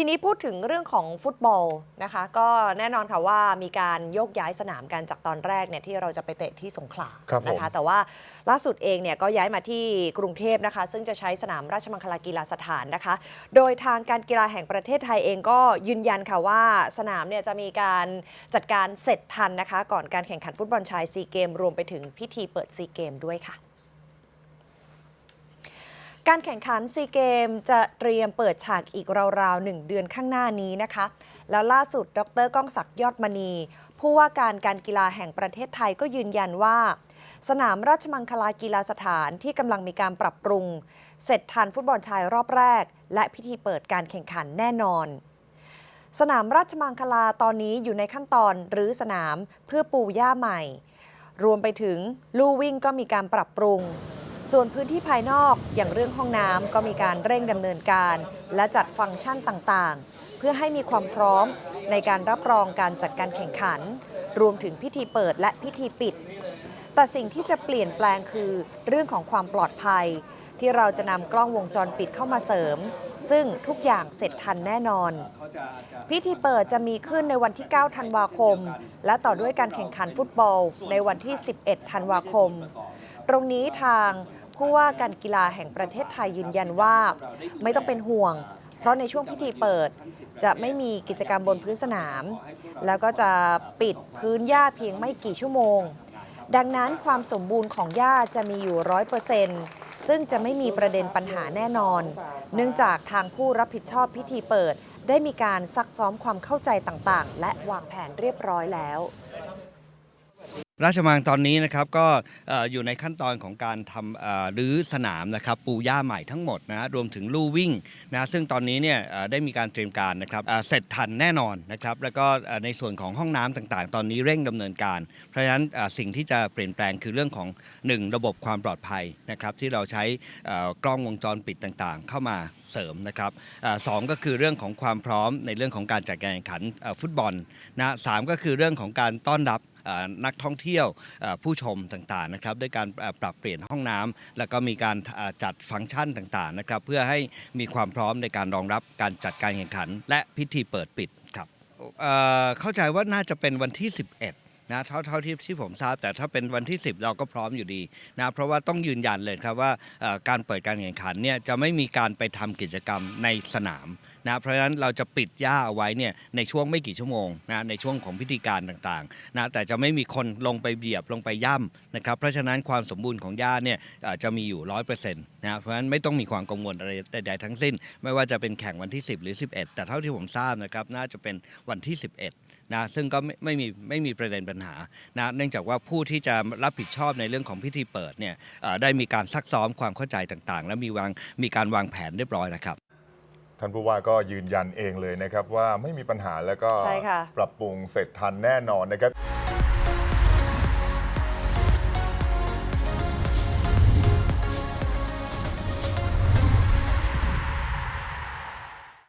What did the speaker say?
ทีนี้พูดถึงเรื่องของฟุตบอลนะคะ ก็แน่นอนค่ะว่ามีการโยกย้ายสนามกันจากตอนแรกเนี่ยที่เราจะไปเตะที่สงขลาครับผม นะคะ แต่ว่าล่าสุดเองเนี่ยก็ย้ายมาที่กรุงเทพนะคะ ซึ่งจะใช้สนามราชมังคลากีฬาสถานนะคะ โดยทางการกีฬาแห่งประเทศไทยเองก็ยืนยันค่ะว่าสนามเนี่ยจะมีการจัดการเสร็จทันนะคะ ก่อนการแข่งขันฟุตบอลชายซีเกมรวมไปถึงพิธีเปิดซีเกมด้วยค่ะ การแข่งขันซีเกมจะเตรียมเปิดฉากอีกราวๆหนึ่งเดือนข้างหน้านี้นะคะ แล้วล่าสุด ดรก้องศักดิ์ยอดมณี ผู้ว่าการการกีฬาแห่งประเทศไทยก็ยืนยันว่า สนามราชมังคลากีฬาสถานที่กำลังมีการปรับปรุง เสร็จทันฟุตบอลชายรอบแรก และพิธีเปิดการแข่งขันแน่นอนสนามราชมังคลาตอนนี้อยู่ในขั้นตอนรื้อสนามเพื่อปูหญ้าใหม่ รวมไปถึงลู่วิ่งก็มีการปรับปรุง ส่วนพื้นที่ภายนอกอย่างเรื่องห้องน้ำก็มีการเร่งดำเนินการ และจัดฟังก์ชันต่างๆ เพื่อให้มีความพร้อมในการรับรองการจัดการแข่งขัน รวมถึงพิธีเปิดและพิธีปิด แต่สิ่งที่จะเปลี่ยนแปลงคือเรื่องของความปลอดภัย ที่เราจะนำกล้องวงจรปิดเข้ามาเสริม ซึ่งทุกอย่างเสร็จทันแน่นอน พิธีเปิดจะมีขึ้นในวันที่ 9 ธันวาคม และต่อด้วยการแข่งขันฟุตบอลในวันที่ 11 ธันวาคม ตรงนี้ทาง ผู้ว่าการกีฬาแห่งประเทศไทยยืนยันว่า ไม่ต้องเป็นห่วง เพราะในช่วงพิธีเปิดจะไม่มีกิจกรรมบนพื้นสนาม แล้วก็จะปิดพื้นหญ้าเพียงไม่กี่ชั่วโมง ดังนั้นความสมบูรณ์ของหญ้าจะมีอยู่ร้อยเปอร์เซนต์ซึ่งจะไม่มีประเด็นปัญหาแน่นอน เนื่องจากทางผู้รับผิดชอบพิธีเปิด ได้มีการซักซ้อมความเข้าใจต่างๆ และวางแผนเรียบร้อยแล้ว ราชมังตอนนี้นะครับก็อยู่ในขั้นตอนของการทำรื้อสนามนะครับปูหญ้าใหม่ทั้งหมดนะรวมถึงลู่วิ่งนะซึ่งตอนนี้เนี่ยได้มีการเตรียมการนะครับเสร็จทันแน่นอนนะครับแล้วก็ในส่วนของห้องน้ำต่างๆ ตอนนี้เร่งดำเนินการ เพราะฉะนั้นสิ่งที่จะเปลี่ยนแปลงคือเรื่องของ 1 ระบบความปลอดภัยนะครับที่เราใช้กล้องวงจรปิดต่างๆ เข้ามาเสริมนะครับสองก็คือเรื่องของความพร้อมในเรื่องของการจัดการแข่งขันฟุตบอลนะสามก็คือเรื่องของการต้อนรับ นักท่องเที่ยวผู้ชมต่างๆนะครับด้วยการปรับเปลี่ยนห้องน้ำแล้วก็มีการจัดฟังก์ชันต่างๆนะครับเพื่อให้มีความพร้อมในการรองรับการจัดการแข่งขัน และพิธีเปิดปิดครับเอ่อเข้าใจว่าน่าจะเป็นวันที่ 11 นะเท่าเท่าที่ที่ผมทราบ แต่ถ้าเป็นวันที่ 10 เราก็พร้อมอยู่ดีนะเพราะว่าต้องยืนยันเลยครับว่าการเปิดการแข่งขันเนี่ยจะไม่มีการไปทำกิจกรรมในสนามนะเพราะฉะนั้นเราจะปิดหญ้าเอาไว้เนี่ยในช่วงไม่กี่ชั่วโมงนะในช่วงของพิธีการต่างๆนะแต่จะไม่มีคนลงไปเบียบลงไปย่ำนะครับเพราะฉะนั้นความสมบูรณ์ของหญ้าเนี่ยจะมีอยู่ร้อยเปอร์เซ็นต์นะเพราะฉะนั้นไม่ต้องมีความกังวลอะไรใดๆทั้งสิ้น ไม่ว่าจะเป็นแข่งวันที่ 10 หรือ 11 แต่เท่าที่ผมทราบนะครับน่าจะเป็นวันที่ 11 นะซึ่งก็ไม่ไม่มีไม่มีประเด็นปัญหานะเนื่องจากว่าผู้ที่จะรับผิดชอบในเรื่องของพิธีเปิดเนี่ยเอ่อได้มีการซักซ้อมความเข้าใจต่างๆ และมีวางมีการวางแผนเรียบร้อยแล้วครับ ท่านผู้ว่าก็ยืนยันเองเลยนะครับว่าไม่มีปัญหาแล้วก็ใช่ค่ะ ปรับปรุงเสร็จทันแน่นอนนะครับ